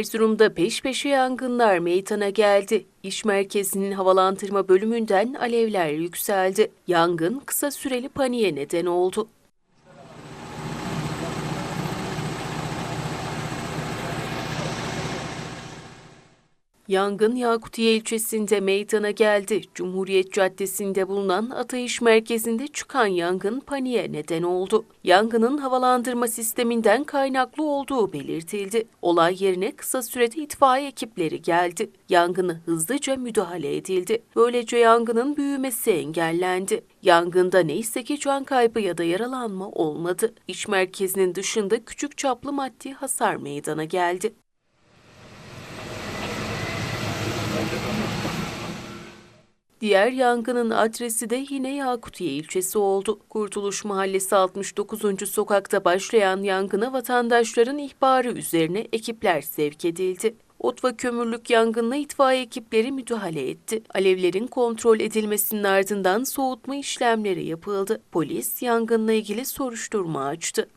Erzurum'da peş peşe yangınlar meydana geldi. İş merkezinin havalandırma bölümünden alevler yükseldi. Yangın kısa süreli paniğe neden oldu. Yangın Yakutiye ilçesinde meydana geldi. Cumhuriyet Caddesi'nde bulunan Atayış Merkezi'nde çıkan yangın paniğe neden oldu. Yangının havalandırma sisteminden kaynaklı olduğu belirtildi. Olay yerine kısa sürede itfaiye ekipleri geldi. Yangını hızlıca müdahale edildi. Böylece yangının büyümesi engellendi. Yangında neyse ki can kaybı ya da yaralanma olmadı. İş merkezinin dışında küçük çaplı maddi hasar meydana geldi. Diğer yangının adresi de yine Yakutiye ilçesi oldu. Kurtuluş Mahallesi 69. sokakta başlayan yangına vatandaşların ihbarı üzerine ekipler sevk edildi. Ot ve kömürlük yangınına itfaiye ekipleri müdahale etti. Alevlerin kontrol edilmesinin ardından soğutma işlemleri yapıldı. Polis yangınla ilgili soruşturma açtı.